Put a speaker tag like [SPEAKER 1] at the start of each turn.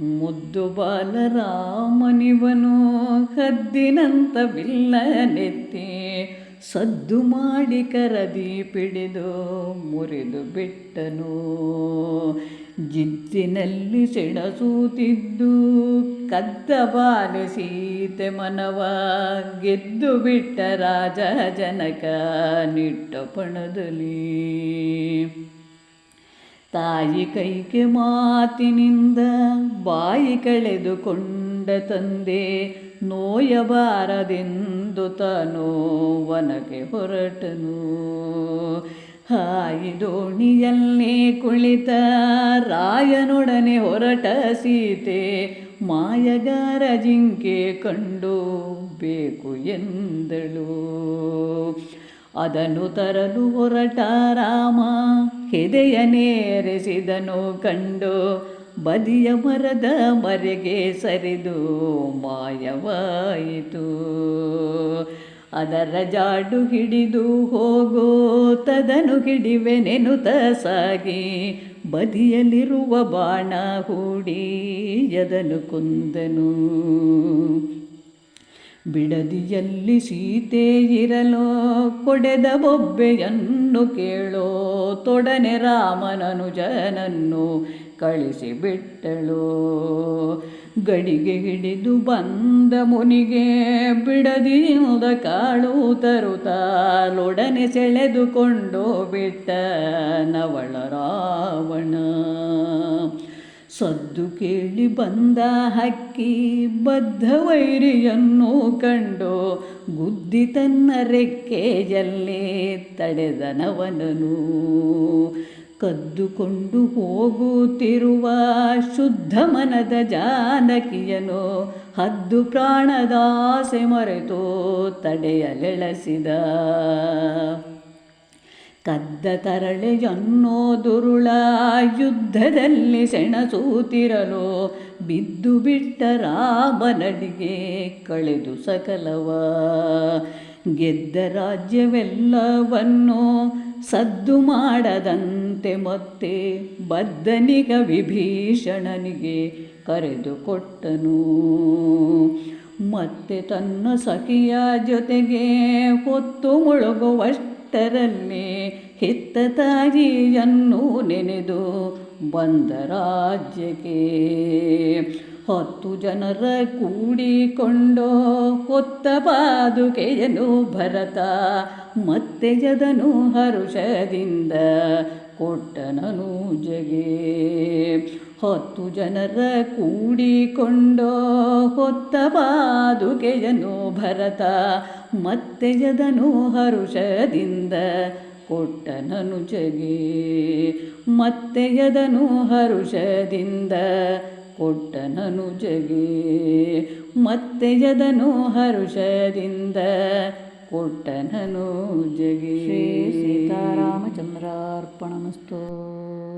[SPEAKER 1] ಮುದ್ದು ಬಾಲರಾಮನಿವನು ಹದ್ದಿನಂತ ಬಿಲ್ಲನೆತ್ತಿ ಸದ್ದು ಮಾಡಿ ಕರದಿ ಪಿಡಿದು ಮುರಿದು ಬಿಟ್ಟನು. ಜಿದ್ದಿನಲ್ಲಿ ಸೆಣಸೂತಿದ್ದು ಕದ್ದ ಬಾಲೆ ಸೀತೆ ಮನವ ಗೆದ್ದು ಬಿಟ್ಟ ರಾಜ ಜನಕ ನಿಟ್ಟ ಪಣದಲ್ಲಿ. ತಾಯಿ ಕೈಗೆ ಮಾತಿನಿಂದ ಬಾಯಿ ಕಳೆದುಕೊಂಡ ತಂದೆ ನೋಯಬಾರದೆಂದು ತಾನು ವನಗೆ ಹೊರಟನು. ಹಾಯಿ ದೋಣಿಯಲ್ಲೇ ಕುಳಿತ ರಾಯನೊಡನೆ ಹೊರಟ ಸೀತೆ ಮಾಯಗಾರ ಜಿಂಕೆ ಕಂಡು ಬೇಕು ಎಂದಳು. ಅದನ್ನು ತರಲು ಹೊರಟ ರಾಮ, ಹೆದೆಯ ನೇರೆಸಿದನು ಕಂಡು, ಬದಿಯ ಮರದ ಮರೆಗೆ ಸರಿದು ಮಾಯವಾಯಿತು. ಅದರ ಜಾಡು ಹಿಡಿದು ಹೋಗೋ ತದನು ಹಿಡಿವೆ ನೆನುತ ಸಾಗಿ, ಬದಿಯಲ್ಲಿರುವ ಬಾಣ ಹೂಡಿ ಎದನು ಕುಂದನು. ಬಿಡದಿಯಲ್ಲಿ ಸೀತೆ ಇರಲೋ, ಕೊಡೆದ ಬೊಬ್ಬೆಯನ್ನು ಕೇಳೋ, ತೊಡನೆ ರಾಮನನು ಜನನ್ನು ಕಳಿಸಿಬಿಟ್ಟಳು. ಗಡಿಗೆ ಹಿಡಿದು ಬಂದ ಮುನಿಗೆ ಬಿಡದಿಯುದ ಕಾಳು ತರುತ್ತಾಲೊಡನೆ ಸೆಳೆದುಕೊಂಡು ಬಿಟ್ಟ ನವಳ ರಾವಣ ಸದ್ದು ಕೇಳಿ ಬಂದ ಹಕ್ಕಿ ಬದ್ಧ ವೈರಿಯನ್ನು ಕಂಡು ಗುದ್ದಿ ತನ್ನ ರೆಕ್ಕೆಯಲ್ಲಿ ತಡೆದನವನನು. ಕದ್ದುಕೊಂಡು ಹೋಗುತ್ತಿರುವ ಶುದ್ಧ ಮನದ ಜಾನಕಿಯನು ಹದ್ದು ಪ್ರಾಣದಾಸೆ ಮರೆತು ತಡೆಯಲೆಳಸಿದ. ಕದ್ದ ತರಳೆಯನ್ನೋ ದುರುಳ ಯುದ್ಧದಲ್ಲಿ ಸೆಣಸೂತಿರಲು, ಬಿದ್ದು ಬಿಟ್ಟ ರಾಮನಡಿಗೆ ಕಳೆದು ಸಕಲವ. ಗೆದ್ದ ರಾಜ್ಯವೆಲ್ಲವನ್ನು ಸದ್ದು ಮಾಡದಂತೆ ಮತ್ತೆ ಬದ್ಧನಿಗ ವಿಭೀಷಣನಿಗೆ ಕರೆದುಕೊಟ್ಟನು ಮತ್ತೆ ತನ್ನ ಸಖಿಯ ಜೊತೆಗೆ ಹೊತ್ತು ಮುಳುಗುವಷ್ಟರಲ್ಲಿ ಹೆತ್ತ ತಾಯಿಯನ್ನು ನೆನೆದು ಬಂದ ರಾಜ್ಯಕ್ಕೆ. ಹತ್ತು ಜನರ ಕೂಡಿಕೊಂಡು ಹೊತ್ತ ಪಾದುಕೆಯನು ಭರತ, ಮತ್ತೆ ಜದನು ಹರುಷದಿಂದ ಕೊಟ್ಟನನು ಜಗೆ. ಹತ್ತು ಜನರ ಕೂಡಿಕೊಂಡು ಹೊತ್ತ ಪಾದುಕೆಯನು ಭರತ, ಮತ್ತೆ ಜದನು ಹರುಷದಿಂದ ಕೊಟ್ಟನನು ಜಗೆ. ಮತ್ತೆ ಯದನು ಹರುಷದಿಂದ ಕೊಟ್ಟನನು ಜಗೆ. ಮತ್ತೆ ಯದನು ಹರುಷದಿಂದ ಕೊಟ್ಟನನು ಜಗೆ.
[SPEAKER 2] ಶ್ರೀ ಸೀತಾರಾಮಚಂದ್ರಾರ್ಪಣಮಸ್ತು.